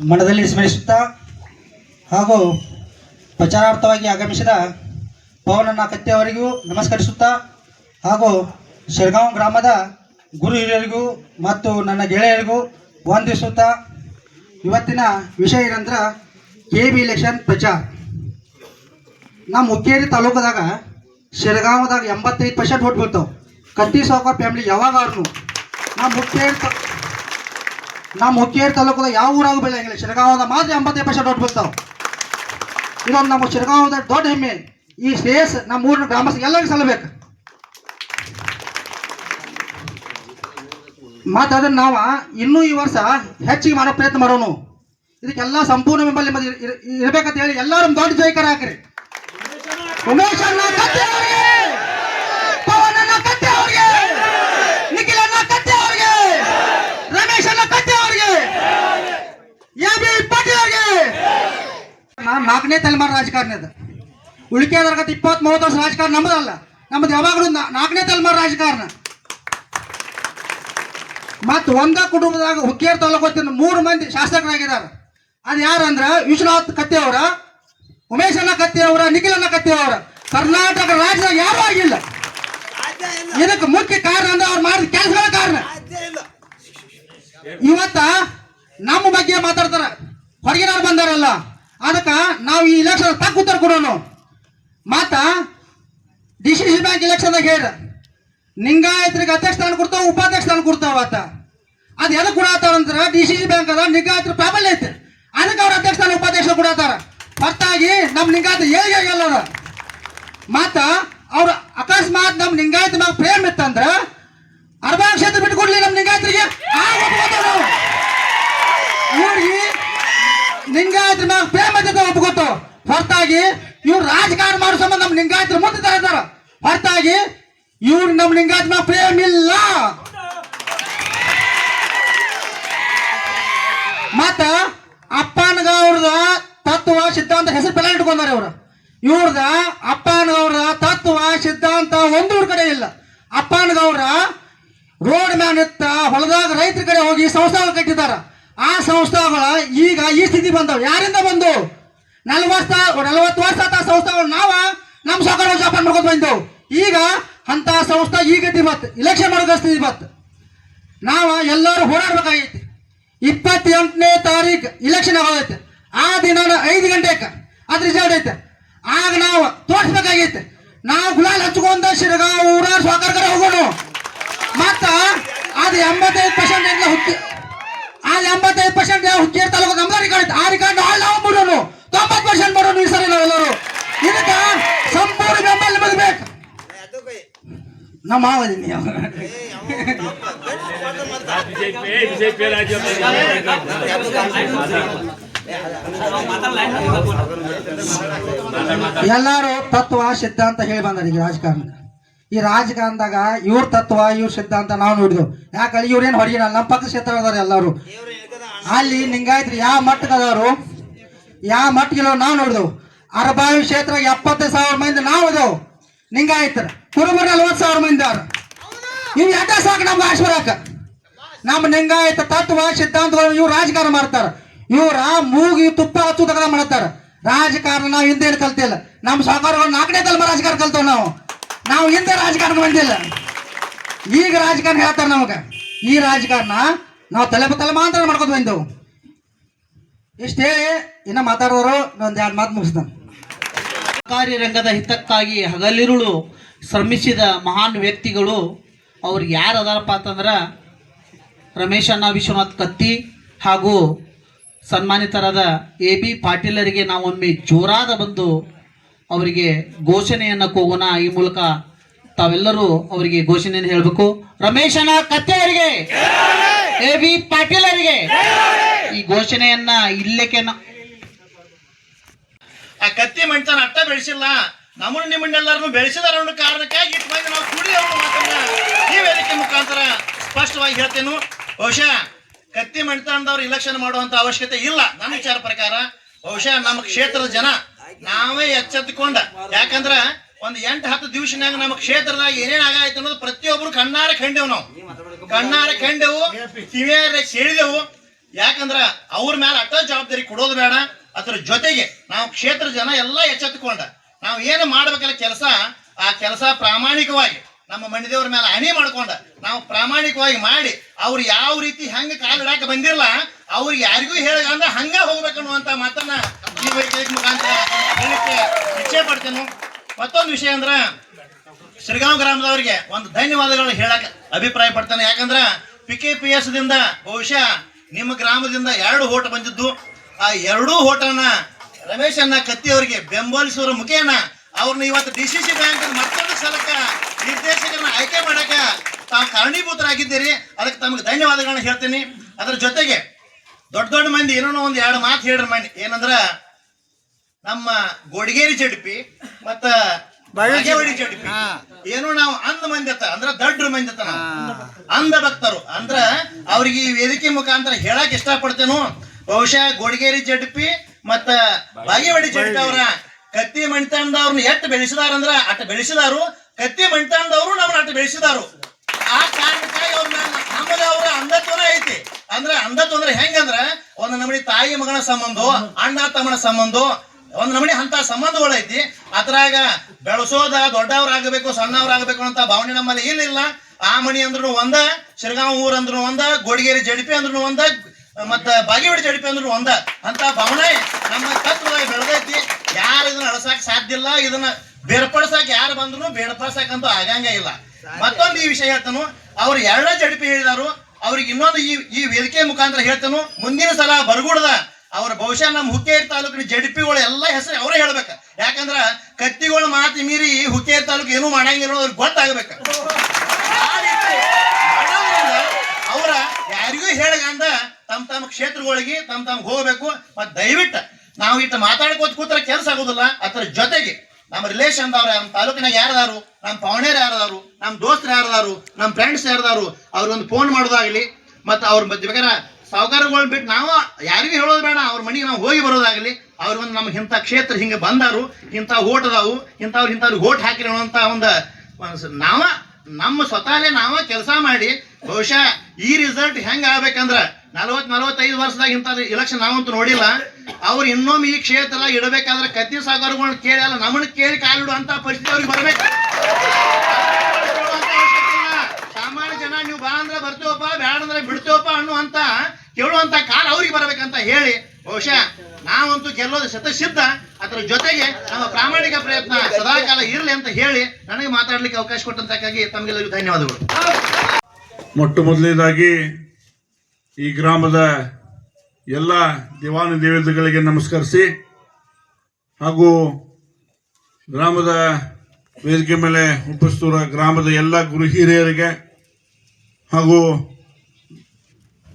ಮನದಲ್ಲಿ ಸ್ಮರಿಸುತ್ತಾ ಹಾಗೂ ಪ್ರಚಾರಾರ್ಥವಾಗಿ ಆಗಮಿಸಿದ ಪವನಣ್ಣ ಕತ್ತೆಯವರಿಗೂ ನಮಸ್ಕರಿಸುತ್ತಾ ಹಾಗೂ ಶಿರಗಾಂವ್ ಗ್ರಾಮದ ಗುರು ಹಿರಿಯರಿಗೂ ಮತ್ತು ನನ್ನ ಗೆಳೆಯರಿಗೂ ವಂದಿಸುತ್ತಾ ಇವತ್ತಿನ ವಿಷಯ ಏನಂದ್ರೆ ಕೆ ಬಿ ಇಲೆಕ್ಷನ್ ಪ್ರಚಾರ. ನಮ್ಮ ಮುಕ್ಕೇರಿ ತಾಲೂಕದಾಗ, ಶಿರಗಾಂವದಾಗ ಎಂಬತ್ತೈದು ಪರ್ಸೆಂಟ್ ಓಟ್ ಬೀಳ್ತಾವೆ. ಕತ್ತಿ ಸಾವುಕಾರ ಫ್ಯಾಮಿಲಿ ಯಾವಾಗ ಅವ್ರನ್ನು ನಮ್ಮ ಮುಕ್ಕೇರಿ ತ ನಮ್ಮ ಮುಕ್ಕೇರಿ ತಾಲೂಕದ ಯಾವ ಊರಾಗ ಬೆಳೆಯಂಗಿಲ್ಲ. ಶಿರಗಾವದ ಮಾತ್ರ ಎಂಬತ್ತೈದು ಪರ್ಸೆಂಟ್ ಓಟ್ ಬೀಳ್ತಾವೆ. ಇದೊಂದು ನಮ್ಮ ಶಿರಗಾವದ ದೊಡ್ಡ ಹೆಮ್ಮೆ, ಈ ಶ್ರೇಯಸ್ ನಮ್ಮ ಊರಿನ ಗ್ರಾಮಸ್ಥರು ಎಲ್ಲರಿಗೂ ಸಲ್ಲಬೇಕು. ಮತ್ತು ಅದನ್ನು ನಾವು ಇನ್ನೂ ಈ ವರ್ಷ ಹೆಚ್ಚಿಗೆ ಮಾಡೋ ಪ್ರಯತ್ನ ಮಾಡೋನು. ಇದಕ್ಕೆಲ್ಲ ಸಂಪೂರ್ಣ ಬೆಂಬಲ ಇರಬೇಕಂತ ಇರ್- ಇರ್- ಇರ್ಬೇಕಂತ ಹೇಳಿ ಎಲ್ಲರೂ ದೊಡ್ಡ ಜೈಕರ ಹಾಕ್ರಿ. ಉಮೇಶ್ ನಾಲ್ಕನೇ ತಲೆಮಾರು ರಾಜಕಾರಣಿ ಅದು. ಉಳಿಕೆದರ್ಗತ ಇಪ್ಪತ್ತ್ ಮೂವತ್ತು ವರ್ಷ ರಾಜಕಾರಣ ನಮ್ಮದಲ್ಲ. ನಮ್ಮದು ಯಾವಾಗಲೂ ನಾಲ್ಕನೇ ತಲೆಮಾರು ರಾಜಕಾರಣ. ಮತ್ತು ಒಂದ ಕುಟುಂಬದಾಗ ಹುಕ್ಕೇರ್ ತಾಲೂಕು ಮೂರು ಮಂದಿ ಶಾಸಕರಾಗಿದ್ದಾರೆ. ಅದು ಯಾರಂದ್ರ ವಿಶ್ವನಾಥ್ ಕತ್ತಿ ಅವರ ಉಮೇಶ್ ಅಣ್ಣ ಕತ್ತಿ ಅವರ ನಿಖಿಲ್ ಅಣ್ಣ ಕತ್ತಿ ಅವರ ಕರ್ನಾಟಕ ರಾಜ್ಯದಾಗ ಯಾರೂ ಆಗಿಲ್ಲ. ಇದಕ್ಕೆ ಮುಖ್ಯ ಕಾರಣ ಅಂದ್ರೆ ಅವ್ರು ಮಾಡಿದ ಕೆಲಸಗಳ ಕಾರಣ. ಇವತ್ತ ನಮ್ಮ ಬಗ್ಗೆ ಮಾತಾಡ್ತಾರ. ಹೊರಗಿನವ್ರು ಬಂದಾರಲ್ಲ. ಅದಕ್ಕೆ ನಾವು ಈ ಇಲೆಕ್ಷನ್ ತಕ್ಕ ಉತ್ತರ ಕೊಡೋಣ ಮತ್ತ ಡಿ ಸಿ ಸಿ ಬ್ಯಾಂಕ್ ಇಲೆಕ್ಷನ್ದಾಗ ಹೇಳ ನಿಂಗಾಯತ್ರಿಗೆ ಅಧ್ಯಕ್ಷ ಸ್ಥಾನ ಕೊಡ್ತಾವ, ಉಪಾಧ್ಯಕ್ಷ ಸ್ಥಾನ ಕೊಡ್ತಾವ ಆತ. ಅದು ಎದಕ್ಕೆ ಕೊಡತ್ತಾರ ಅಂದ್ರೆ ಡಿ ಸಿ ಸಿ ಬ್ಯಾಂಕ್ ಅದ ನಿಂಗಾಯತ್ರ ಪ್ರಾಬಲ್ಯ ಐತೆ. ಅದಕ್ಕೆ ಅವ್ರ ಅಧ್ಯಕ್ಷ ಸ್ಥಾನ ಉಪಾಧ್ಯಕ್ಷ ಕೊಡತ್ತಾರ ಹೊರತಾಗಿ ನಮ್ಮ ನಿಂಗಾಯತ ಹೇಗೆ ಹೇಗೆಲ್ಲ ಮತ್ತ ಅವ್ರು ಅಕಸ್ಮಾತ್ ನಮ್ಮ ನಿಂಗಾಯತ ಮ್ಯಾಗ ಪ್ರೇಮ್ ಇತ್ತಂದ್ರ ಅರ್ಬಾ ಕ್ಷೇತ್ರ ಬಿಟ್ಟು ಕೊಡ್ಲಿ ನಮ್ಮ ನಿಂಗಾಯತ್ರಿಗೆ ಇವ್ರಿಗೆ ಲಿಂಗಾಯತ್ರ ಮ್ಯಾಗ ಪ್ರೇಮ ಜೊತೆ ಒಪ್ಕೋತು ಹೊರತಾಗಿ ಇವ್ರು ರಾಜಕಾರಣ ಮಾಡೋ ಸಂಬಂಧ ನಮ್ಮ ಲಿಂಗಾಯತ್ರ ಮುಂದೆ ತರ್ತಾರ. ಹೊರತಾಗಿ ಇವ್ರು ನಮ್ಮ ಲಿಂಗಾಯತ ಮ್ಯಾಗ ಪ್ರೇಮ ಇಲ್ಲ. ಮತ್ತ ಅಪ್ಪನಗೌಡ್ದ ತತ್ವ, ಸಿದ್ಧಾಂತ ಹೆಸರು ಬೆಲೆ ಇಟ್ಕೊಂಡಾರೆ ಅವರು ಇವ್ರದ ಅಪ್ಪನಗೌರ ತತ್ವ, ಸಿದ್ಧಾಂತ ಒಂದೂರ್ ಕಡೆ ಇಲ್ಲ. ಅಪ್ಪನಗೌರ ರೋಡ್ ಮ್ಯಾನ್ ಇತ್ತ ಹೊಲದಾಗ ರೈತರ ಕಡೆ ಹೋಗಿ ಸಂಸ್ಥೆ ಕಟ್ಟಿದಾರ. ಆ ಸಂಸ್ಥೆಗಳ ಈಗ ಈ ಸ್ಥಿತಿ ಬಂದವು. ಯಾರಿಂದ ಬಂದು? ನಲ್ವತ್ತ ನಲವತ್ತು ವರ್ಷ ಆ ಸಂಸ್ಥೆಗಳು ನಾವ ನಮ್ಮ ಸರ್ಕಾರ ಜಪಾನ್ ಮಾಡ್ಕೊಂಡು ಬಂದೆವು ಈಗ ಅಂತ ಸಂಸ್ಥೆ ಈಗ ಬತ್. ಇಲೆಕ್ಷನ್ ಮಾಡೋ ಸ್ಥಿತಿ ಬತ್. ನಾವ ಎಲ್ಲರೂ ಹೋರಾಡ್ಬೇಕಾಗೈತಿ. ಇಪ್ಪತ್ತೆಂಟನೇ ತಾರೀಕು ಇಲೆಕ್ಷನ್ ಆಗೋದೈತೆ. ಆ ದಿನ ಐದು ಗಂಟೆಗೆ ಅದ್ ರಿಸಲ್ಟ್ ಐತೆ. ಆಗ ನಾವು ತೋರಿಸ್ಬೇಕಾಗೈತೆ. ನಾವು ಗುಲಾಲ್ ಹಚ್ಕೊಂಡ ಶಿರಗಾಂವ್ ಊರ ಸ್ವಾಕರ್ಕರ ಹೋಗೋಣ. ಮತ್ತ ಅದು ಎಂಬತ್ತೈದು ಪರ್ಸೆಂಟ್ ಎಲ್ಲ ಆ ಎಂಬತ್ತೈದು ಪರ್ಸೆಂಟ್ ಹುಕ್ಕೇರಿ ತಾಲೂಕು ನಮ್ದ ರಿಕಾರ್ಡ್ ಆ ರಿಕಾರ್ಡ್ ಹಾಳು ನಾವು ಬಿಡೋನು ತೊಂಬತ್ತು ಪರ್ಸೆಂಟ್ ಮಾಡೋಣ ಈ ಸರಿ ನಾವೆಲ್ಲರೂ ಇದಕ್ಕೆ ಸಂಪೂರ್ಣ ಬೆಂಬಲ ಬದಬೇಕು ನಮ್ಮ ರಾಜ್ಯ ಎಲ್ಲರೂ ತತ್ವ, ಸಿದ್ಧಾಂತ ಹೇಳಿ ಬಂದಾರ ಈಗ ರಾಜಕಾರಣ ಈ ರಾಜಕಾರಣದಾಗ ಇವ್ರ ತತ್ವ, ಇವ್ರ ಸಿದ್ಧಾಂತ ನಾವು ನೋಡಿದ್ವು. ಯಾಕಂದ್ರೆ ಇವ್ರೇನು ಹೊರಗಿನ ನಮ್ಮ ಪಕ್ಕ ಕ್ಷೇತ್ರ ಅದಾರ ಎಲ್ಲರೂ. ಅಲ್ಲಿ ನಿಂಗಾಯ್ತ್ರಿ ಯಾವ ಮಟ್ಟಕ್ಕೆ ಅದಾರು? ಯಾವ ಮಟ್ಟಿಗೆಲ್ಲ ನಾವು ನೋಡಿದ್ವು. ಅರಬಾವಿ ಕ್ಷೇತ್ರ ಎಪ್ಪತ್ತೈದು ಸಾವಿರ ಮಂದಿ ನಾವು ಅದಾವು ನಿಂಗಾಯ್ತರ ಕುರುಬರ ನಲ್ವತ್ತು ಸಾವಿರ ಮಂದಿ ಅವ್ರು. ಇವ್ ಎಡ್ಡ ಸಾಕು ನಮ್ಗೆ ಆಶ್ವರಾಕ ನಮ್ಮ ನಿಂಗಾಯತ ತತ್ವ ಸಿದ್ಧಾಂತಗಳು ಇವ್ರು ರಾಜಕಾರಣ ಮಾಡ್ತಾರ. ಇವ್ರ ಮೂಗಿ ತುಪ್ಪ ಹಚ್ಚು ತಗ ಮಾಡ್ತಾರ ರಾಜಕಾರಣ ನಾವು ಹಿಂದೆ ಕಲ್ತಿಲ್ಲ. ನಮ್ಮ ಸಹಕಾರಗಳು ನಾಲ್ಕನೇ ತಲೆಮಾರು ರಾಜಕಾರಣ ಕಲ್ತವ್ ನಾವು. ನಾವು ಹಿಂದೆ ರಾಜಕಾರಣ ಬಂದಿಲ್ಲ ಈಗ ರಾಜಕಾರಣ ಹೇಳ್ತಾರೆ ನಮಗೆ. ಈ ರಾಜಕಾರಣ ನಾವು ತಲೆ ತಲೆಮಾಂತರ ಮಾಡ್ಕೊಂಡು ಬಂದೆವು. ಇಷ್ಟು ಹೇಳಿ ಇನ್ನ ಮಾತಾಡೋರು ಒಂದ್ ಎರಡು ಮಾತು ಮುಗಿಸ್ತಾನೆ ಸರ್ಕಾರಿ ರಂಗದ ಹಿತಕ್ಕಾಗಿ ಹಗಲಿರುಳು ಶ್ರಮಿಸಿದ ಮಹಾನ್ ವ್ಯಕ್ತಿಗಳು ಅವ್ರು ಯಾರು ಅದಾರಪ್ಪ ಅಂತಂದ್ರೆ ರಮೇಶಣ್ಣ ವಿಶ್ವನಾಥ್ ಕತ್ತಿ ಹಾಗೂ ಸನ್ಮಾನಿತರಾದ ಎ ಬಿ ಪಾಟೀಲರಿಗೆ ನಾವೊಮ್ಮೆ ಜೋರಾದ ಬಂದು ಅವರಿಗೆ ಘೋಷಣೆಯನ್ನು ಕೂಗೋಣ. ಈ ಮೂಲಕ ತಾವೆಲ್ಲರೂ ಅವರಿಗೆ ಘೋಷಣೆಯನ್ನು ಹೇಳಬೇಕು. ರಮೇಶನ ಕತ್ತೆ ಅವರಿಗೆ ಎ ಬಿ ಪಾಟೀಲರಿಗೆ ಈ ಘೋಷಣೆಯನ್ನ ಇಲ್ಲಕ್ಕೆ ಆ ಕತ್ತಿ ಮಣ್ತಾನ ಅಟ್ಟ ಬೆಳೆಸಿಲ್ಲ. ನಮ್ಮನ್ನು ನಿಮ್ಮನ್ನೆಲ್ಲರನ್ನು ಬೆಳೆಸಿದಾರ ಕಾರಣಕ್ಕಾಗಿ ಇಟ್ಟು ಮಂದಿ ನಾವು ಕೂಡಿ ಮಾತನ್ನ ಈ ವೇದಿಕೆ ಮುಖಾಂತರ ಸ್ಪಷ್ಟವಾಗಿ ಹೇಳ್ತೇನು. ಬಹುಶಃ ಕತ್ತಿ ಮಣ್ತಾನದವ್ರು ಇಲೆಕ್ಷನ್ ಮಾಡುವಂತ ಅವಶ್ಯಕತೆ ಇಲ್ಲ. ನನ್ನ ವಿಚಾರ ಪ್ರಕಾರ ಬಹುಶಃ ನಮ್ಮ ಕ್ಷೇತ್ರದ ಜನ ನಾವೇ ಎಚ್ಚೆತ್ತುಕೊಂಡ. ಯಾಕಂದ್ರ ಒಂದ್ ಎಂಟು, ಹತ್ತು ದಿವಸನಾಗ ನಮ್ಮ ಕ್ಷೇತ್ರದಾಗ ಏನೇನ್ ಆಗಾಯ್ತು ಅನ್ನೋದು ಪ್ರತಿಯೊಬ್ರು ಕಣ್ಣಾರ ಕಂಡೆವು ನಾವು. ಕಣ್ಣಾರ ಕಂಡೆವು, ಕಿವಿಯಾರ ಸೇಳಿದೆವು. ಯಾಕಂದ್ರ ಅವ್ರ ಮೇಲೆ ಅಟ್ಟ ಜವಾಬ್ದಾರಿ ಕೊಡೋದು ಬೇಡ. ಅದ್ರ ಜೊತೆಗೆ ನಾವು ಕ್ಷೇತ್ರ ಜನ ಎಲ್ಲ ಎಚ್ಚೆತ್ತುಕೊಂಡ. ನಾವು ಏನು ಮಾಡ್ಬೇಕಲ್ಲ ಕೆಲಸ? ಆ ಕೆಲಸ ಪ್ರಾಮಾಣಿಕವಾಗಿ ನಮ್ಮ ಮಣಿದೇವ್ರ ಮೇಲೆ ಹನಿ ಮಾಡ್ಕೊಂಡ. ನಾವು ಪ್ರಾಮಾಣಿಕವಾಗಿ ಮಾಡಿ ಅವ್ರು ಯಾವ ರೀತಿ ಹೆಂಗ ಕಾಲಿಡಾಕ ಬಂದಿರಲ್ಲ ಅವ್ರಿಗೆ ಯಾರಿಗೂ ಹೇಳಂದ್ರೆ ಹಂಗ ಹೋಗ್ಬೇಕನ್ನುವಂತ ಮಾತನ್ನ ಈ ವೇದಿಕೆ ಮುಖಾಂತರ ಹೇಳಲಿಕ್ಕೆ ಇಚ್ಛೆ ಪಡ್ತೇನೆ. ಮತ್ತೊಂದು ವಿಷಯ ಅಂದ್ರ ಶ್ರೀಗಾಂವ್ ಗ್ರಾಮದವರಿಗೆ ಒಂದು ಧನ್ಯವಾದಗಳು ಹೇಳಕ್ ಅಭಿಪ್ರಾಯ ಪಡ್ತಾನೆ. ಯಾಕಂದ್ರ ಪಿ ಕೆ ಪಿ ಎಸ್ ದಿಂದ ಬಹುಶಃ ನಿಮ್ಮ ಗ್ರಾಮದಿಂದ ಎರಡು ಓಟ್ ಬಂದಿದ್ದು. ಆ ಎರಡೂ ಓಟನ್ನ ರಮೇಶ್ ಅನ್ನ ಕತ್ತಿ ಅವರಿಗೆ ಬೆಂಬಲಿಸುವ ಮುಖೇನ ಅವ್ರನ್ನ ಇವತ್ತು ಡಿ ಸಿ ಸಿ ಬ್ಯಾಂಕ್ ಮತ್ತೊಂದು ಸಲಕ ನಿರ್ದೇಶಕರನ್ನ ಆಯ್ಕೆ ಮಾಡಕ ತಾವು ಕಾರಣೀಭೂತರಾಗಿದ್ದೀರಿ. ಅದಕ್ಕೆ ತಮಗೆ ಧನ್ಯವಾದಗಳನ್ನ ಹೇಳ್ತೀನಿ. ಅದರ ಜೊತೆಗೆ ದೊಡ್ಡ ದೊಡ್ಡ ಮಂದಿ ಏನೋ ಒಂದು ಎರಡು ಮಾತು ಹೇಳ್ರಿ ಮಂದಿ ಏನಂದ್ರ ನಮ್ಮ ಗೋಡಿಗೇರಿ ಚಡ್ಪಿ ಮತ್ತ ಬಾಗೇವಾಡಿ ಚಡ್ಪಿ. ಏನು ನಾವು ಅಂದ ಮಂದಿ ಅತ್ತ ಅಂದ್ರ ದಡ್ರ ಮಂದಿ ಅತ್ತ ನಾವು. ಅಂಧ ಭಕ್ತರು. ಅಂದ್ರ ಅವ್ರಿಗೆ ಈ ವೇದಿಕೆ ಮುಖಾಂತರ ಹೇಳಕ್ ಇಷ್ಟಪಡ್ತೇನು. ಬಹುಶಃ ಗೋಡಿಗೇರಿ ಚಡ್ಪಿ ಮತ್ತ ಬಾಗೇವಾಡಿ ಚಡ್ಪಿ ಅವರ ಕತ್ತಿ ಮಣಿತಂದವ್ರನ್ನ ಎಟ್ಟು ಬೆಳೆಸಿದಾರಂದ್ರ ಅಟ್ ಬೆಳೆಸಿದಾರು ಕತ್ತಿ ಮಣಿತಂದವರು ನಮ್ಮನ್ನ ಅಟ್ ಬೆಳೆಸಿದಾರು ಆ ಕಾರಣಕ್ಕಾಗಿ ಅವ್ರ ಮ್ಯಾಲ ನಮ್ಮಲ್ಲಿ ಅವರ ಅಂಧತ್ವನ ಐತಿ. ಅಂದ್ರೆ ಅಂಧತ್ವ ಅಂದ್ರೆ ಹೆಂಗಂದ್ರ ಒಂದು ನಮನಿ ತಾಯಿ ಮಗನ ಸಂಬಂಧ, ಅಣ್ಣ ತಮ್ಮನ ಸಂಬಂಧ, ಒಂದ್ ನಮನಿ ಅಂತ ಸಂಬಂಧಗಳು ಐತಿ. ಅದ್ರಾಗ ಬೆಳೆಸೋದ ದೊಡ್ಡವ್ರಾಗಬೇಕು, ಸಣ್ಣವ್ರಾಗಬೇಕು ಅಂತ ಭಾವನೆ ನಮ್ಮಲ್ಲಿ ಏನಿಲ್ಲ ಆ ಮಣಿ ಅಂದ್ರೂ ಒಂದ, ಶಿರಗಾಂವ್ ಊರ್ ಅಂದ್ರೂ ಒಂದ, ಗೋಡಿಗೇರಿ ಜಡಿಪಿ ಅಂದ್ರೂ ಒಂದ, ಮತ್ತ ಬಾಗಿವಿಡಿ ಜಡಿಪಿ ಅಂದ್ರೂ ಒಂದ. ಅಂತ ಭಾವನೆ ನಮ್ಮ ತತ್ವವಾಗಿ ಬೆಳೆದೈತಿ. ಯಾರು ಇದನ್ನ ಅಳಸಾಕ್ ಸಾಧ್ಯ ಇಲ್ಲ, ಇದನ್ನ ಬೇರ್ಪಡಿಸಕ್ ಯಾರು ಬಂದ್ರು ಬೇರ್ಪಡಿಸಕ್ಕಂತೂ ಆಗಂಗೇ ಇಲ್ಲ. ಮತ್ತೊಂದು ಈ ವಿಷಯ ಹೇಳ್ತಾನು, ಅವ್ರು ಎರಡ ಜಡಿಪಿ ಹೇಳಿದಾರು ಅವ್ರಿಗೆ ಇನ್ನೊಂದು ಈ ಈ ವೇದಿಕೆ ಮುಖಾಂತರ ಹೇಳ್ತಾನು, ಮುಂದಿನ ಸಲ ಬರಗೂಡದ ಅವ್ರ ಬಹುಶಃ ನಮ್ಮ ಹುಕ್ಕೇರಿ ತಾಲೂಕಿನ ಜಡ್ಪಿಗಳು ಎಲ್ಲ ಹೆಸರು ಅವರೇ ಹೇಳ್ಬೇಕು. ಯಾಕಂದ್ರ ಕತ್ತಿಗಳ ಮಾತು ಮೀರಿ ಹುಕ್ಕೇರಿ ತಾಲೂಕು ಏನೂ ಮಾಡಂಗಿಲ್ಲ ಅವ್ರಿಗೆ ಗೊತ್ತಾಗಬೇಕು. ಅವರ ಯಾರಿಗೂ ಹೇಳಗಂದ ತಮ್ಮ ತಮ್ಮ ಕ್ಷೇತ್ರಗಳಿಗೆ ತಮ್ಮ ತಮ್ಗೆ ಹೋಗ್ಬೇಕು. ಮತ್ತೆ ದಯವಿಟ್ಟು ನಾವು ಇಟ್ಟು ಮಾತಾಡ್ಕೋತ ಕೂತ್ರೆ ಕೆಲಸ ಆಗೋದಿಲ್ಲ. ಅದರ ಜೊತೆಗೆ ನಮ್ಮ ರಿಲೇಷನ್ ಅವ್ರ ನಮ್ಮ ತಾಲೂಕಿನಾಗ ಯಾರದಾರು, ನಮ್ಮ ಪವನೇರ್ ಯಾರದಾರು, ನಮ್ಮ ದೋಸ್ತರು ಯಾರದಾರು, ನಮ್ಮ ಫ್ರೆಂಡ್ಸ್ ಯಾರದಾರು, ಅವ್ರಿಗೊಂದು ಫೋನ್ ಮಾಡೋದಾಗ್ಲಿ, ಮತ್ತು ಅವ್ರ ಬೇಕಾದ್ರೆ ಸಾವುಕಾರಗಳು ಬಿಟ್ಟು ನಾವು ಯಾರಿಗೂ ಹೇಳೋದು ಬೇಡ, ಅವ್ರ ಮನೆಗೆ ನಾವು ಹೋಗಿ ಬರೋದಾಗ್ಲಿ, ಅವ್ರಿಗೊಂದು ನಮ್ಗೆ ಇಂಥ ಕ್ಷೇತ್ರ ಹಿಂಗೆ ಬಂದಾರು, ಇಂಥ ಓಟ್ ಅದಾವು, ಇಂಥವ್ರು ಇಂಥವ್ರಿಗೆ ಓಟ್ ಹಾಕಿರೋ ಅಂತ ಒಂದು ಒಂದು ನಾವ ನಮ್ಮ ಸ್ವತಃಲೇ ನಾವ ಕೆಲಸ ಮಾಡಿ, ಬಹುಶಃ ಈ ರಿಸಲ್ಟ್ ಹೆಂಗ್ ಆಗ್ಬೇಕಂದ್ರ ನಲವತ್ ನಲವತ್ತೈದು ವರ್ಷದಾಗ ಇಂಥ ಇಲೆಕ್ಷನ್ ನಾವಂತೂ ನೋಡಿಲ್ಲ. ಅವ್ರು ಇನ್ನೊಮ್ಮೆ ಈ ಕ್ಷೇತ್ರ ಇಡಬೇಕಾದ್ರೆ ಕತ್ತಿ ಸಾಗರಗಳನ್ನ ಕೇಳಿ, ಅಲ್ಲ ನಮ್ಮನ್ನ ಕೇಳಿ ಕಾಲಿಡು ಅಂತ ಪರಿಸ್ಥಿತಿ ಅವ್ರಿಗೆ ಬರ್ಬೇಕು. ಸಾಮಾನ್ಯ ಜನ ನೀವು ಬಾ ಅಂದ್ರೆ ಬರ್ತೇವಪ್ಪ, ಬ್ಯಾಡ ಅಂದ್ರೆ ಬಿಡ್ತೇವಪ್ಪ ಅನ್ನುವಂತ ಕೇಳುವಂತ ಕಾಲ ಅವ್ರಿಗೆ ಬರ್ಬೇಕಂತ ಹೇಳಿ, ಬಹುಶಃ ನಾವಂತೂ ಗೆಲ್ಲೋದು ಶತಸಿದ್ಧ. ಅದ್ರ ಜೊತೆಗೆ ನಮ್ಮ ಪ್ರಾಮಾಣಿಕ ಪ್ರಯತ್ನ ಸದಾಕಾಲ ಇರಲಿ ಅಂತ ಹೇಳಿ ನನಗೆ ಮಾತಾಡ್ಲಿಕ್ಕೆ ಅವಕಾಶ ಕೊಟ್ಟಂತಕ್ಕಾಗಿ ತಮಗೆಲ್ಲರಿಗೂ ಧನ್ಯವಾದಗಳು. ಮೊಟ್ಟ ಮೊದಲನೇದಾಗಿ ಈ ಗ್ರಾಮದ ಎಲ್ಲ ದೇವಾನು ದೇವತೆಗಳಿಗೆ ನಮಸ್ಕರಿಸಿ ಹಾಗೂ ಗ್ರಾಮದ ವೇದಿಕೆ ಮೇಲೆ ಉಪಸ್ಥಿತರ ಗ್ರಾಮದ ಎಲ್ಲ ಗುರು ಹಿರಿಯರಿಗೆ ಹಾಗೂ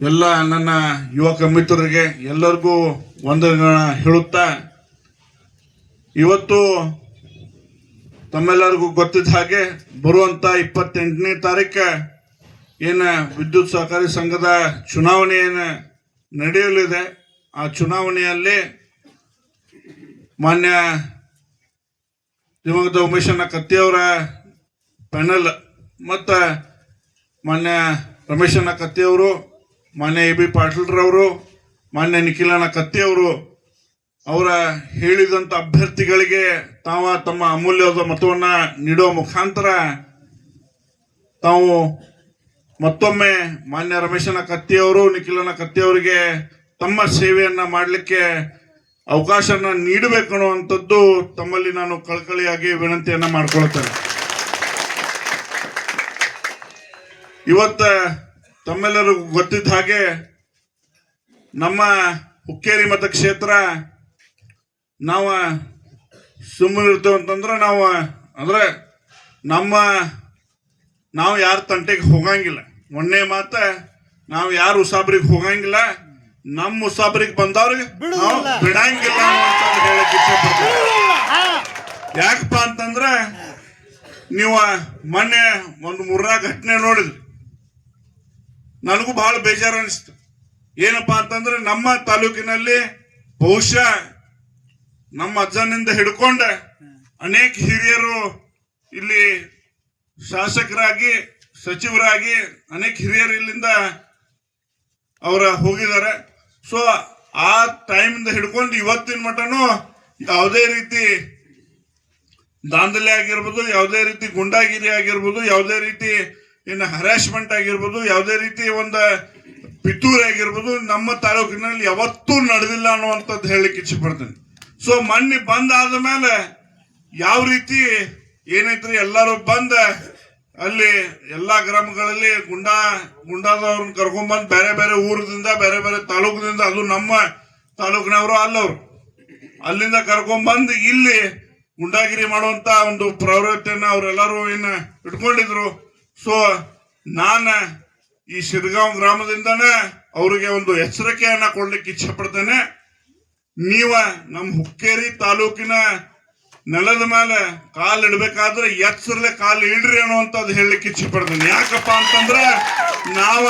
ಎಲ್ಲ ನನ್ನ ಯುವಕ ಮಿತ್ರರಿಗೆ ಎಲ್ಲರಿಗೂ ವಂದನೆಗಳನ್ನ ಹೇಳುತ್ತಾ ಇವತ್ತು ತಮ್ಮೆಲ್ಲರಿಗೂ ಗೊತ್ತಿದ್ದ ಹಾಗೆ ಬರುವಂತ ಇಪ್ಪತ್ತೆಂಟನೇ ತಾರೀಕು ಏನು ವಿದ್ಯುತ್ ಸಹಕಾರಿ ಸಂಘದ ಚುನಾವಣೆ ಏನು ನಡೆಯಲಿದೆ. ಆ ಚುನಾವಣೆಯಲ್ಲಿ ಮಾನ್ಯ ದಿವಂಗತ ಉಮೇಶಣ್ಣ ಕತ್ತಿಯವರ ಪ್ಯಾನಲ್ ಮತ್ತು ಮಾನ್ಯ ರಮೇಶಣ್ಣ ಕತ್ತಿಯವರು ಮಾನ್ಯ ಎ ಬಿ ಪಾಟೀಲ್ರವರು, ಮಾನ್ಯ ನಿಖಿಲಣ್ಣ ಕತ್ತಿಯವರು ಅವರ ಹೇಳಿದಂಥ ಅಭ್ಯರ್ಥಿಗಳಿಗೆ ತಾವ ತಮ್ಮ ಅಮೂಲ್ಯವಾದ ಮತವನ್ನು ನೀಡುವ ಮುಖಾಂತರ ತಾವು ಮತ್ತೊಮ್ಮೆ ಮಾನ್ಯ ರಮೇಶನ ಕತ್ತಿಯವರು ನಿಖಿಲನ ಕತ್ತಿಯವರಿಗೆ ತಮ್ಮ ಸೇವೆಯನ್ನ ಮಾಡಲಿಕ್ಕೆ ಅವಕಾಶನ ನೀಡಬೇಕು ಅನ್ನುವಂಥದ್ದು ತಮ್ಮಲ್ಲಿ ನಾನು ಕಳಕಳಿಯಾಗಿ ವಿನಂತಿಯನ್ನ ಮಾಡ್ಕೊಳ್ತೇನೆ. ಇವತ್ತ ತಮ್ಮೆಲ್ಲರಿಗೂ ಗೊತ್ತಿದ್ದ ಹಾಗೆ ನಮ್ಮ ಹುಕ್ಕೇರಿ ಮತಕ್ಷೇತ್ರ ನಾವು ಸುಮ್ಮನೆ ಇರ್ತೇವೆ ಅಂತಂದ್ರೆ ನಾವು ಅಂದ್ರೆ ನಮ್ಮ ನಾವು ಯಾರ ತಂಟೆಗೆ ಹೋಗಂಗಿಲ್ಲ. ಒಂದೇ ಮಾತ ನಾವು ಯಾರು ಉಸಾಬ್ರಿಗೆ ಹೋಗಂಗಿಲ್ಲ. ನಮ್ಮ ಉಸಾಬ್ರಿಗೆ ಬಂದವ್ರಿಗೆ ನಾವು ಬಿಡಂಗಿಲ್ಲ ಅಂತ ಯಾಕಪ್ಪ ಅಂತಂದ್ರೆ ನೀವು ಮೊನ್ನೆ ಒಂದು ಮೂರ್ನಾಲ್ಕು ಘಟನೆ ನೋಡಿದ್ರಿ. ನನಗೂ ಬಹಳ ಬೇಜಾರು ಅನಿಸ್ತು. ಏನಪ್ಪಾ ಅಂತಂದ್ರೆ ನಮ್ಮ ತಾಲೂಕಿನಲ್ಲಿ ಬಹುಶಃ ನಮ್ಮ ಅಜ್ಜನಿಂದ ಹಿಡ್ಕೊಂಡ ಅನೇಕ ಹಿರಿಯರು ಇಲ್ಲಿ ಶಾಸಕರಾಗಿ, ಸಚಿವರಾಗಿ ಅನೇಕ ಹಿರಿಯರು ಇಲ್ಲಿಂದ ಅವರ ಹೋಗಿದ್ದಾರೆ. ಸೊ ಆ ಟೈಮಿಂದ ಹಿಡ್ಕೊಂಡು ಇವತ್ತಿನ ಮಟನು ಯಾವುದೇ ರೀತಿ ದಾಂಧಲೆ ಆಗಿರ್ಬೋದು, ಯಾವುದೇ ರೀತಿ ಗುಂಡಾಗಿರಿ ಆಗಿರ್ಬೋದು, ಯಾವುದೇ ರೀತಿ ಏನು ಹರಾಸ್ಮೆಂಟ್ ಆಗಿರ್ಬೋದು, ಯಾವುದೇ ರೀತಿ ಒಂದು ಪಿತೂರಿ ಆಗಿರ್ಬೋದು, ನಮ್ಮ ತಾಲೂಕಿನಲ್ಲಿ ಯಾವತ್ತೂ ನಡೆದಿಲ್ಲ ಅನ್ನುವಂಥದ್ದು ಹೇಳಲಿಕ್ಕೆ ಇಚ್ಛೆ ಪಡ್ತೀನಿ. ಸೊ ಮಣ್ಣಿ ಬಂದ್ ಆದ ಮೇಲೆ ಯಾವ ರೀತಿ ಏನೈತ್ರಿ ಎಲ್ಲರೂ ಬಂದ ಅಲ್ಲಿ ಎಲ್ಲಾ ಗ್ರಾಮಗಳಲ್ಲಿ ಗುಂಡಾ, ಗುಂಡಾದವ್ರನ್ನ ಕರ್ಕೊಂಡ್ಬಂದು ಬೇರೆ ಬೇರೆ ಊರದಿಂದ, ಬೇರೆ ಬೇರೆ ತಾಲೂಕಿನಿಂದ, ಅದು ನಮ್ಮ ತಾಲೂಕಿನವರು ಅಲ್ಲವ್ರು. ಅಲ್ಲಿಂದ ಕರ್ಕೊಂಡ್ಬಂದು ಇಲ್ಲಿ ಗುಂಡಾಗಿರಿ ಮಾಡುವಂತ ಒಂದು ಪ್ರವೃತ್ತಿಯನ್ನ ಅವರೆಲ್ಲರೂ ಏನು ಇಟ್ಕೊಂಡಿದ್ರು. ಸೊ ನಾನ ಈ ಶಿರ್ಗಾಂವ್ ಗ್ರಾಮದಿಂದನೇ ಅವರಿಗೆ ಒಂದು ಎಚ್ಚರಿಕೆಯನ್ನ ಕೊಡ್ಲಿಕ್ಕೆ ಇಚ್ಛೆ ಪಡ್ತೇನೆ. ನೀವ ನಮ್ಮ ಹುಕ್ಕೇರಿ ತಾಲೂಕಿನ ನೆಲದ ಮೇಲೆ ಕಾಲ್ ಇಡ್ಬೇಕಾದ್ರೆ ಎಚ್ಚರಲೆ ಕಾಲ್ ಇಡ್ರಿ ಅನ್ನುವಂಥದ್ದು ಹೇಳಲಿಕ್ಕೆ ಇಚ್ಛೆ ಪಡ್ತೇನೆ ಯಾಕಪ್ಪ ಅಂತಂದ್ರೆ ನಾವ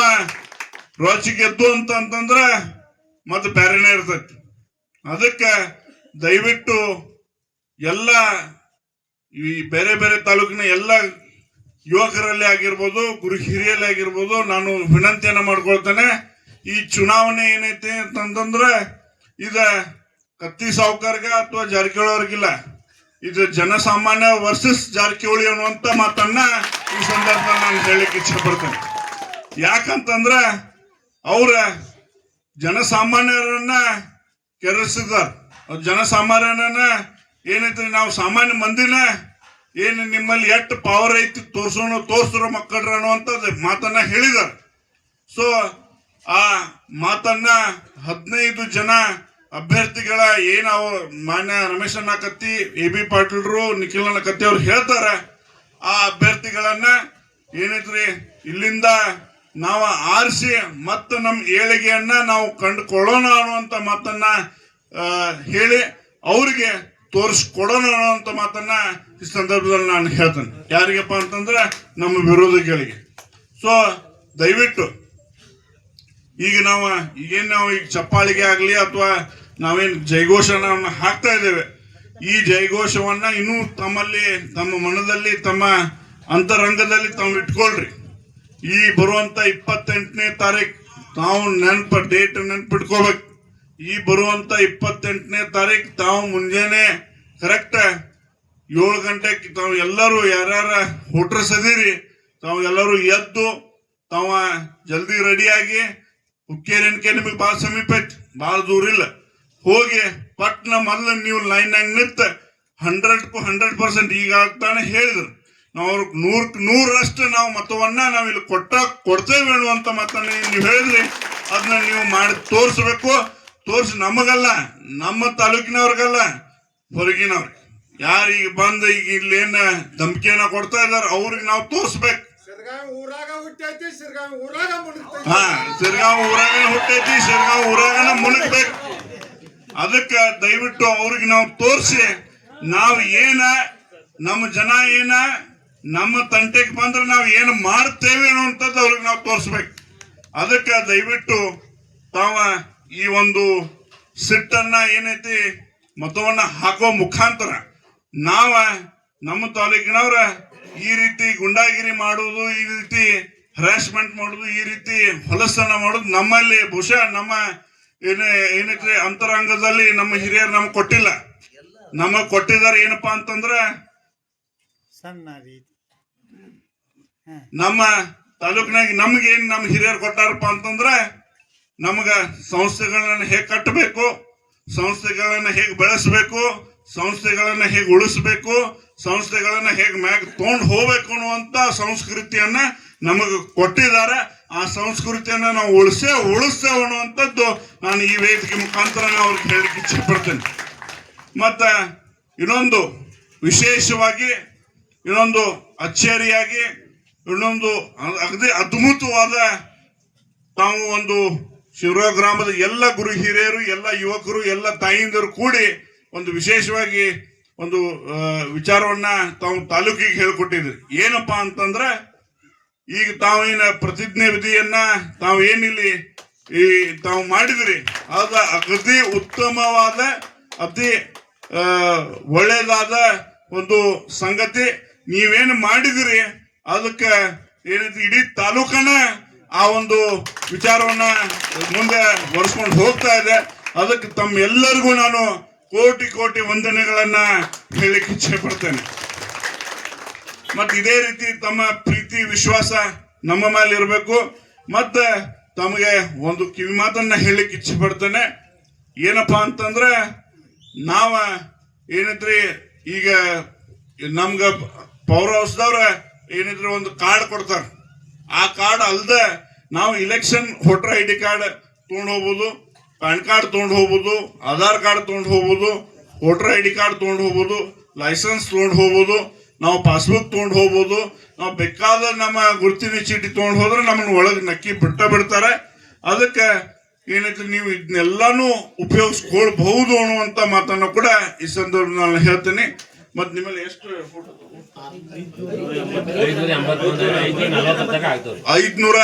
ರೋಚಿ ಗೆದ್ದು ಅಂತ ಅಂತಂದ್ರೆ ಮತ್ತೆ ಬೇರೆನೇ ಇರ್ತೈತಿ. ಅದಕ್ಕೆ ದಯವಿಟ್ಟು ಎಲ್ಲ ಈ ಬೇರೆ ಬೇರೆ ತಾಲೂಕಿನ ಎಲ್ಲ ಯುವಕರಲ್ಲಿ ಆಗಿರ್ಬೋದು, ಗುರು ಹಿರಿಯಲ್ಲಿ ಆಗಿರ್ಬೋದು ನಾನು ವಿನಂತಿಯನ್ನ ಮಾಡ್ಕೊಳ್ತೇನೆ. ಈ ಚುನಾವಣೆ ಏನೈತಿ ಅಂತಂದ್ರೆ ಇದ ಕತ್ತಿ ಸಾವುಕಾರ್ಗ ಅಥವಾ ಜಾರಕಿಹೊಳಿ ಇದು ಜನಸಾಮಾನ್ಯ ವರ್ಸಸ್ ಜಾರಕಿಹೊಳಿ ಅನ್ನುವಂತ ಮಾತನ್ನ ಈ ಸಂದರ್ಭದಲ್ಲಿ ನಾನು ಹೇಳಲಿಕ್ಕೆ ಇಚ್ಛೆ ಪಡ್ತೇನೆ. ಯಾಕಂತಂದ್ರ ಅವ್ರ ಜನಸಾಮಾನ್ಯರನ್ನ ಕೆರಳಿಸಿದಾರ ಅವ್ರ್ ಜನಸಾಮಾನ್ಯರನ್ನ ಏನೈತಿ ನಾವು ಸಾಮಾನ್ಯ ಮಂದಿನ ಏನು ನಿಮ್ಮಲ್ಲಿ ಎಷ್ಟು ಪವರ್ ಐತಿ ತೋರ್ಸೋಣ ತೋರ್ಸ್ರೋ ಮಕ್ಕಳ್ರ ಅನ್ನುವಂತ ಮಾತನ್ನ ಹೇಳಿದಾರೆ ಸೊ ಆ ಮಾತನ್ನ ಹದಿನೈದು ಜನ ಅಭ್ಯರ್ಥಿಗಳ ಏನು ಅವ ಮಾನ್ಯ ರಮೇಶ್ ಅಣ್ಣ ಕತ್ತಿ, ಎ ಬಿ ಪಾಟೀಲ್ರು ನಿಖಿಲ್ ಅಣ್ಣ ಕತ್ತಿ ಅವ್ರು ಹೇಳ್ತಾರೆ, ಆ ಅಭ್ಯರ್ಥಿಗಳನ್ನ ಏನೈತ್ರಿ ಇಲ್ಲಿಂದ ನಾವು ಆರಿಸಿ ಮತ್ತು ನಮ್ಮ ಏಳಿಗೆಯನ್ನ ನಾವು ಕಂಡುಕೊಳ್ಳೋಣ ಅನ್ನುವಂತ ಮಾತನ್ನ ಹೇಳಿ ಅವರಿಗೆ ತೋರಿಸ್ಕೊಡೋಣ ಅನ್ನುವಂತ ಮಾತನ್ನ ಈ ಸಂದರ್ಭದಲ್ಲಿ ನಾನು ಹೇಳ್ತೇನೆ. ಯಾರಿಗಪ್ಪ ಅಂತಂದ್ರೆ ನಮ್ಮ ವಿರೋಧಿಗಳಿಗೆ. ಸೊ ದಯವಿಟ್ಟು ಈಗ ನಾವು ಏನು ನಾವು ಈಗ ಚಪ್ಪಾಳಿಗೆ ಆಗಲಿ ಅಥವಾ ನಾವೇನ್ ಜಯಘೋಷವನ್ನ ಹಾಕ್ತಾ ಇದ್ದೇವೆ. ಈ ಜಯಘೋಷವನ್ನ ಇನ್ನೂ ತಮ್ಮಲ್ಲಿ, ತಮ್ಮ ಮನದಲ್ಲಿ, ತಮ್ಮ ಅಂತರಂಗದಲ್ಲಿ ತಾವು ಇಟ್ಕೊಳ್ರಿ. ಈ ಬರುವಂತ ಇಪ್ಪತ್ತೆಂಟನೇ ತಾರೀಕು ತಾವು ನೆನಪ, ಡೇಟ್ ನೆನ್ಪಿಟ್ಕೋಬೇಕು ಈ ಬರುವಂತ ಇಪ್ಪತ್ತೆಂಟನೇ ತಾರೀಕು ತಾವು ಮುಂಜಾನೆ ಕರೆಕ್ಟ್ ಏಳು ಗಂಟೆಗೆ ತಾವು ಎಲ್ಲರೂ ಯಾರ್ಯಾರ ಹೋಟ್ರಸ್ ಅದೀರಿ ತಾವು ಎಲ್ಲರೂ ಎದ್ದು ತಾವ ಜಲ್ದಿ ರೆಡಿಯಾಗಿ ಹುಕ್ಕೇರಿನ್ಕೆ ನಿಮಗೆ ಭಾಳ ಸಮೀಪ ಐತಿ. ಭಾಳ ದೂರ ಇಲ್ಲ ಹೋಗಿ ಪಟ್ನ ಮೊದಲು ನೀವು ಲೈನ್ನಾಗ ನಿಂತ ಹಂಡ್ರೆಡ್ ಹಂಡ್ರೆಡ್ ಪರ್ಸೆಂಟ್ ಈಗ ಆಗ್ತಾನೆ ಹೇಳಿದ್ರು. ನಾವು ಅವ್ರಿಗೆ ನೂರಕ್ಕೆ ನೂರರಷ್ಟು ನಾವು ಮತವನ್ನ ನಾವು ಇಲ್ಲಿ ಕೊಟ್ಟ ಕೊಡ್ತೇವೆ ಅಂತ ಮತನ್ನ ನೀವು ಹೇಳಿದ್ರಿ. ಅದನ್ನ ನೀವು ಮಾಡಿ ತೋರಿಸ್ಬೇಕು. ತೋರಿಸಿ ನಮಗಲ್ಲ ನಮ್ಮ ತಾಲೂಕಿನವ್ರಿಗಲ್ಲ ಹೊರಗಿನವ್ರಿಗೆ ಯಾರು ಈಗ ಬಂದು ಈಗ ಇಲ್ಲೇನ ಧಮಕಿಯನ್ನ ಕೊಡ್ತಾ ಇದಾರೆ ಅವ್ರಿಗೆ ನಾವು ತೋರಿಸ್ಬೇಕು. ಸಿರ್ಗಾವಿ ಊರಾಗ ಹುಟ್ಟೈತಿ ಸಿರ್ಗಾವಿ ಊರಾಗ ಮುಳುಗ್ತೈತಿ ಹಾ ಸಿರ್ಗಾಂವ್ ಊರಾಗನ ಹುಟ್ಟೈತಿ ಸಿರ್ಗಾಂವ್ ಊರಾಗನ ಮುಳುಗ್ಬೇಕು ಅದಕ್ಕ ದಯವಿಟ್ಟು ಅವ್ರಿಗೆ ನಾವು ತೋರಿಸಿ ನಾವು ಏನ, ನಮ್ಮ ಜನ ಏನ, ನಮ್ಮ ತಂಟೆಗೆ ಬಂದ್ರೆ ನಾವು ಏನು ಮಾಡ್ತೇವೆ ಅನ್ನುವಂಥದ್ದು ಅವ್ರಿಗೆ ನಾವು ತೋರಿಸ್ಬೇಕು. ಅದಕ್ಕ ದಯವಿಟ್ಟು ತಾವ ಈ ಒಂದು ಸಿಟ್ಟನ್ನ ಏನೈತಿ ಮತವನ್ನ ಹಾಕೋ ಮುಖಾಂತರ ನಾವ ನಮ್ಮ ತಾಲೂಕಿನವ್ರ ಈ ರೀತಿ ಗುಂಡಾಗಿರಿ ಮಾಡುವುದು, ಈ ರೀತಿ ಹರಾಸ್ಮೆಂಟ್ ಮಾಡುದು ಈ ರೀತಿ ಹೊಲಸನ್ನ ಮಾಡುದು ನಮ್ಮಲ್ಲಿ ಬಹುಶಃ ನಮ್ಮ ಏನ ಏನಿದ್ರೆ ಅಂತರಂಗದಲ್ಲಿ ನಮ್ಮ ಹಿರಿಯರು ನಮ್ಗೆ ಕೊಟ್ಟಿಲ್ಲ. ನಮಗ್ ಕೊಟ್ಟಿದ್ದಾರೆ ಏನಪ್ಪಾ ಅಂತಂದ್ರೆ ಸಣ್ಣ ರೀತಿ. ನಮ್ಮ ತಾಲೂಕಿನಾಗ ನಮ್ಗೆ ಏನ್ ನಮ್ಮ ಹಿರಿಯರು ಕೊಟ್ಟಾರಪ್ಪ ಅಂತಂದ್ರ ನಮಗ ಸಂಸ್ಥೆಗಳನ್ನ ಹೇಗೆ ಕಟ್ಟಬೇಕು ಸಂಸ್ಥೆಗಳನ್ನ ಹೇಗೆ ಬೆಳೆಸಬೇಕು ಸಂಸ್ಥೆಗಳನ್ನ ಹೇಗೆ ಉಳಿಸ್ಬೇಕು ಸಂಸ್ಥೆಗಳನ್ನ ಹೇಗೆ ಮ್ಯಾಗ ತಗೊಂಡು ಹೋಗ್ಬೇಕು ಅನ್ನುವಂತ ಸಂಸ್ಕೃತಿಯನ್ನ ನಮಗೆ ಕೊಟ್ಟಿದ್ದಾರೆ. ಆ ಸಂಸ್ಕೃತಿಯನ್ನ ನಾವು ಉಳಿಸೇ, ಉಳಿಸ್ತೇವೆ ಅನ್ನುವಂಥದ್ದು ನಾನು ಈ ವೇದಿಕೆ ಮುಖಾಂತರ ಅವ್ರಿಗೆ ಹೇಳಕ್ಕೆ ಇಚ್ಛೆ ಪಡ್ತೇನೆ ಮತ್ತ ಇನ್ನೊಂದು ವಿಶೇಷವಾಗಿ, ಇನ್ನೊಂದು ಅಚ್ಚರಿಯಾಗಿ, ಇನ್ನೊಂದು ಅಗದಿ ಅದ್ಭುತವಾದ ತಾವು ಒಂದು ಶಿವರ ಗ್ರಾಮದ ಎಲ್ಲ ಗುರು ಹಿರಿಯರು, ಎಲ್ಲ ಯುವಕರು, ಎಲ್ಲ ತಾಯಿಂದರು ಕೂಡಿ ಒಂದು ವಿಶೇಷವಾಗಿ ಒಂದು ವಿಚಾರವನ್ನ ತಾವು ತಾಲೂಕಿಗೆ ಹೇಳ್ಕೊಟ್ಟಿದ್ರಿ. ಏನಪ್ಪಾ ಅಂತಂದ್ರೆ ಈಗ ತಾವೇನ ಪ್ರತಿಜ್ಞೆ ವಿಧಿಯನ್ನ ತಾವು ಏನಿಲ್ಲಿ ಈ ತಾವು ಮಾಡಿದ್ರಿ ಅದ ಅಗದಿ ಉತ್ತಮವಾದ, ಅತಿ ಒಳ್ಳೆಯದಾದ ಒಂದು ಸಂಗತಿ ನೀವೇನು ಮಾಡಿದಿರಿ, ಅದಕ್ಕೆ ಏನೈತಿ ಇಡೀ ತಾಲೂಕನ ಆ ಒಂದು ವಿಚಾರವನ್ನ ಮುಂದೆ ಒರೆಸ್ಕೊಂಡು ಹೋಗ್ತಾ ಇದೆ. ಅದಕ್ಕೆ ತಮ್ಮೆಲ್ಲರಿಗೂ ನಾನು ಕೋಟಿ ಕೋಟಿ ವಂದನೆಗಳನ್ನ ಹೇಳಲಿಕ್ಕೆ ಇಚ್ಛೆ ಪಡ್ತೇನೆ. ಮತ್ತೆ ಇದೇ ರೀತಿ ತಮ್ಮ ಪ್ರೀತಿ, ವಿಶ್ವಾಸ ನಮ್ಮ ಮೇಲೆ ಇರಬೇಕು. ಮತ್ತೆ ತಮಗೆ ಒಂದು ಕಿವಿ ಮಾತನ್ನ ಹೇಳಲಿಕ್ಕೆ ಇಚ್ಛೆ ಪಡ್ತೇನೆ. ಏನಪ್ಪಾ ಅಂತಂದ್ರೆ, ನಾವ ಏನಿದ್ರಿ, ಈಗ ನಮ್ಗ ಪವರ್ ಹೌಸ್ದವ್ರ ಏನಿದ್ರಿ ಒಂದು ಕಾರ್ಡ್ ಕೊಡ್ತಾರ. ಆ ಕಾರ್ಡ್ ಅಲ್ದೆ ನಾವು election voter I D card ತೊಗೊಂಡು ಹೋಗ್ಬೋದು, ಪ್ಯಾನ್ ಕಾರ್ಡ್ ತೊಗೊಂಡು ಹೋಗ್ಬೋದು, ಆಧಾರ್ ಕಾರ್ಡ್ ತೊಗೊಂಡು ಹೋಗ್ಬೋದು, ವೋಟರ್ ಐ ಡಿ ಕಾರ್ಡ್ ತೊಗೊಂಡು ಹೋಗ್ಬೋದು, ಲೈಸೆನ್ಸ್ ತೊಗೊಂಡು ಹೋಗ್ಬೋದು. ನಾವು ಪಾಸ್ಬುಕ್ ತೊಗೊಂಡು ಹೋಗ್ಬೋದು. ನಾವು ಬೇಕಾದ ನಮ್ಮ ಗುರುತಿನ ಚೀಟಿ ತೊಗೊಂಡು ಹೋದ್ರೆ ನಮ್ಮನ್ನ ಒಳಗೆ ನಕ್ಕಿ ಬಿಟ್ಟ ಬಿಡ್ತಾರೆ. ಅದಕ್ಕೆ ಏನೈತೆ ನೀವು ಇದನ್ನೆಲ್ಲಾನು ಉಪಯೋಗಿಸ್ಕೊಳ್ಬಹುದು ಅನ್ನುವಂತ ಮಾತನ್ನು ಕೂಡ ಈ ಸಂದರ್ಭದಲ್ಲಿ ನಾನು ಹೇಳ್ತೀನಿ. ಮತ್ತು ನಿಮ್ಮಲ್ಲಿ ಎಷ್ಟು ಐದ್ನೂರ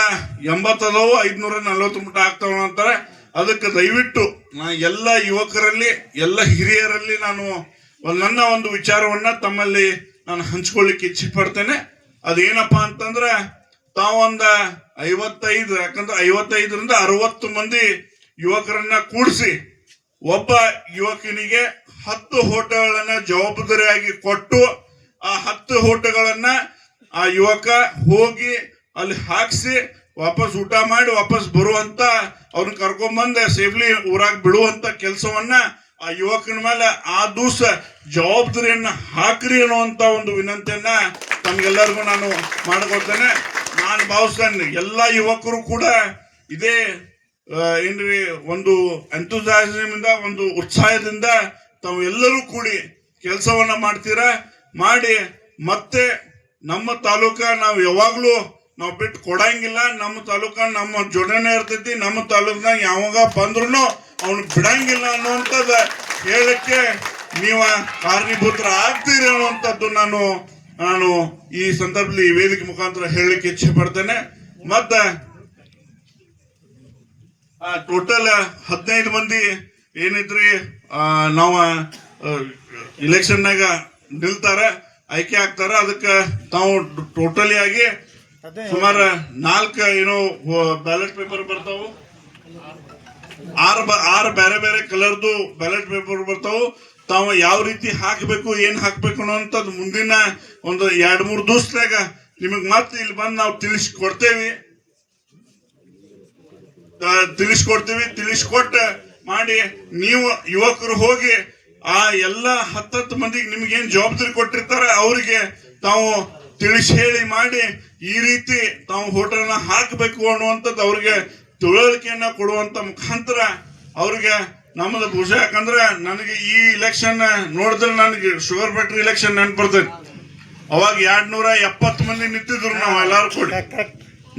ಎಂಬತ್ತದವು ಐದ್ನೂರ ನಲ್ವತ್ತು ಮಟ್ಟ ಆಗ್ತಾವ ಅಂತಾರೆ. ಅದಕ್ಕೆ ದಯವಿಟ್ಟು ನಾ ಎಲ್ಲ ಯುವಕರಲ್ಲಿ, ಎಲ್ಲ ಹಿರಿಯರಲ್ಲಿ ನಾನು ನನ್ನ ಒಂದು ವಿಚಾರವನ್ನ ತಮ್ಮಲ್ಲಿ ನಾನು ಹಂಚ್ಕೊಳ್ಳಿಕ್ಕೆ ಇಚ್ಛೆ ಪಡ್ತೇನೆ ಅದೇನಪ್ಪ ಅಂತಂದ್ರೆ ತಾವೊಂದ ಐವತ್ತೈದು, ಯಾಕಂದ್ರೆ ಐವತ್ತೈದರಿಂದ ಅರವತ್ತು ಮಂದಿ ಯುವಕರನ್ನ ಕೂಡಿಸಿ ಒಬ್ಬ ಯುವಕನಿಗೆ ಹತ್ತು ಹೋಟೆಲ್ಗಳನ್ನ ಜವಾಬ್ದಾರಿಯಾಗಿ ಕೊಟ್ಟು ಆ ಹತ್ತು ಹೋಟೆಲ್ಗಳನ್ನ ಆ ಯುವಕ ಹೋಗಿ ಅಲ್ಲಿ ಹಾಕ್ಸಿ ವಾಪಸ್ ಊಟ ಮಾಡಿ ವಾಪಸ್ ಬರುವಂತ, ಅವ್ರನ್ನ ಕರ್ಕೊಂಬಂದ ಸೇಫ್ಲಿ ಊರಾಗ ಬಿಡುವಂತ ಕೆಲಸವನ್ನ ಆ ಯುವಕನ ಮೇಲೆ ಆ ದಿವಸ ಜವಾಬ್ದಾರಿಯನ್ನ ಹಾಕ್ರಿ ಅನ್ನುವಂತ ಒಂದು ವಿನಂತಿಯನ್ನ ತಮ್ಗೆಲ್ಲರಿಗೂ ನಾನು ಮಾಡ್ಕೊಳ್ತೇನೆ ನಾನು ಭಾವಿಸ್ತೇನೆ ಎಲ್ಲ ಯುವಕರು ಕೂಡ ಇದೇ ಏನ್ರಿ, ಒಂದು enthusiasm ಒಂದು ಉತ್ಸಾಹದಿಂದ ತಾವು ಎಲ್ಲರೂ ಕೂಡಿ ಕೆಲಸವನ್ನ ಮಾಡ್ತೀರಾ? ಮಾಡಿ, ಮತ್ತೆ ನಮ್ಮ ತಾಲೂಕ ನಾವು ಯಾವಾಗ್ಲೂ ನಾವು ಬಿಟ್ಟು ಕೊಡಂಗಿಲ್ಲ. ನಮ್ಮ ತಾಲೂಕ ನಮ್ಮ ಜೋಡಣೆ ಇರ್ತೈತಿ. ನಮ್ಮ ತಾಲೂಕ್ನಾಗ ಯಾವಾಗ ಬಂದ್ರು ಅವನು ಬಿಡಂಗಿಲ್ಲ ಅನ್ನುವಂಥದ್ದು ಹೇಳಕ್ಕೆ ನೀವ ಕಾರಣೀಭೂತರ ಆಗ್ತೀರಿ ಅನ್ನುವಂಥದ್ದು ನಾನು ನಾನು ಈ ಸಂದರ್ಭದಲ್ಲಿ ಈ ವೇದಿಕೆ ಮುಖಾಂತರ ಹೇಳಲಿಕ್ಕೆ ಇಚ್ಛೆ ಪಡ್ತೇನೆ. ಮತ್ತೆ ಟೋಟಲ್ ಹದಿನೈದು ಮಂದಿ ಏನಿದ್ರಿ ಆ, ನಾವು ಇಲೆಕ್ಷನ್ನಾಗ ನಿಲ್ತಾರ ಆಯ್ಕೆ ಆಗ್ತಾರ. ಅದಕ್ಕೆ ತಾವು ಟೋಟಲಿ ಆಗಿ ಸುಮಾರು ನಾಲ್ಕು ಏನೋ ಬ್ಯಾಲೆಟ್ ಪೇಪರ್ ಬರ್ತಾವು. ಆರು ಆರು ಬೇರೆ ಬೇರೆ ಕಲರ್ದು ಬ್ಯಾಲೆಟ್ ಪೇಪರ್ ಬರ್ತಾವು. ತಾವು ಯಾವ ರೀತಿ ಹಾಕಬೇಕು ಏನ್ ಹಾಕ್ಬೇಕು ಅನ್ನೋಂಥದ್ದು ಮುಂದಿನ ಒಂದು ಎರಡ್ ಮೂರು ದಿವಸದಾಗ ನಿಮಗ್ ಮತ್ತೆ ಇಲ್ಲಿ ಬಂದು ನಾವು ತಿಳಿಸಿ ಕೊಡ್ತೇವಿ ಆ, ತಿಳಿಸ್ಕೊಡ್ತೀವಿ. ತಿಳಿಸ್ಕೊಟ್ಟ ಮಾಡಿ ನೀವು ಯುವಕರು ಹೋಗಿ ಆ ಎಲ್ಲ ಹತ್ತತ್ತು ಮಂದಿಗೆ ನಿಮ್ಗೆ ಏನ್ ಜವಾಬ್ದಾರಿ ಕೊಟ್ಟಿರ್ತಾರೆ ಅವರಿಗೆ ತಾವು ತಿಳಿಸಿ ಹೇಳಿ ಮಾಡಿ ಈ ರೀತಿ ತಾವು ಹೋಟೆಲ್ನ ಹಾಕಬೇಕು ಅನ್ನುವಂಥದ್ದು ಅವ್ರಿಗೆ ತಿಳುವಳಿಕೆಯನ್ನ ಕೊಡುವಂತ ಮುಖಾಂತರ ಅವ್ರಿಗೆ ನಮ್ಮದು ಬಹುಶಃ ಯಾಕಂದ್ರೆ ನನಗೆ ಈ ಇಲೆಕ್ಷನ್ ನೋಡಿದ್ರೆ ನನಗೆ ಶುಗರ್ ಫ್ಯಾಕ್ಟ್ರಿ ಇಲೆಕ್ಷನ್ ನೆನ್ಪಡ್ತೇನೆ ಅವಾಗ ಎರಡ್ ನೂರ ಎಪ್ಪತ್ತು ಮಂದಿ ನಿಂತಿದ್ರು ನಾವು ಎಲ್ಲಾರು ಕೂಡಿ.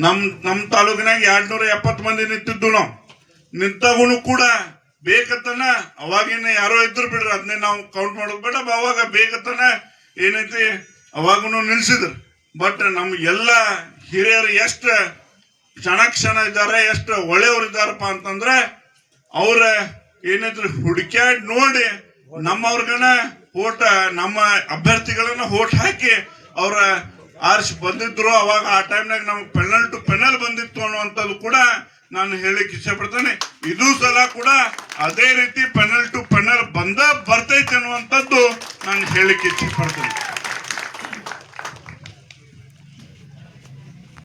ನಮ್ ನಮ್ ತಾಲೂಕಿನಾಗ ಎರಡ್ ನೂರ ಎಪ್ಪತ್ತು ಮಂದಿ ನಿಂತಿದ್ದು ನಾವು. ನಿಂತಾಗೂ ಕೂಡ ಬೇಕತ್ತನ ಅವಾಗಿನ ಯಾರೋ ಇದ್ರು ಬಿಡ್ರಿ ಅದನ್ನೇ ನಾವು ಕೌಂಟ್ ಮಾಡೋದು ಬೇಡ ಅವಾಗ ಬೇಕತ್ತನ ಏನೈತಿ ಅವಾಗೂ ನಿಲ್ಸಿದ್ರು. ಬಟ್ ನಮ್ ಎಲ್ಲ ಹಿರಿಯರು ಎಷ್ಟ ಕ್ಷಣ ಇದ್ದಾರೆ, ಎಷ್ಟು ಒಳ್ಳೆಯವ್ರು ಇದ್ದಾರಪ್ಪ ಅಂತಂದ್ರೆ, ಅವ್ರ ಏನಿದ್ರು ಹುಡುಕ್ಯಾಡ್ ನೋಡಿ ನಮ್ಮವ್ರಿಗನ ಓಟ, ನಮ್ಮ ಅಭ್ಯರ್ಥಿಗಳನ್ನ ಓಟ್ ಹಾಕಿ ಅವ್ರ ಆರಿಸಿ ಬಂದಿದ್ರು. ಅವಾಗ ಆ ಟೈಮ್ನಾಗ ನಮ್ಗೆ ಪೆನಲ್ ಟು ಪೆನಲ್ ಬಂದಿತ್ತು ಅನ್ನುವಂಥದ್ದು ಕೂಡ ನಾನು ಹೇಳಿಕ್ ಇಷ್ಟಪಡ್ತೇನೆ. ಪಡ್ತೇನೆ ಇದು ಸಲ ಕೂಡ ಅದೇ ರೀತಿ ಪೆನಲ್ ಟು ಪೆನಲ್ ಬಂದ ಬರ್ತೈತೆ ಅನ್ನುವಂಥದ್ದು ನಾನು ಹೇಳಿಕ್ ಇಚ್ಛೆ ಪಡ್ತೇನೆ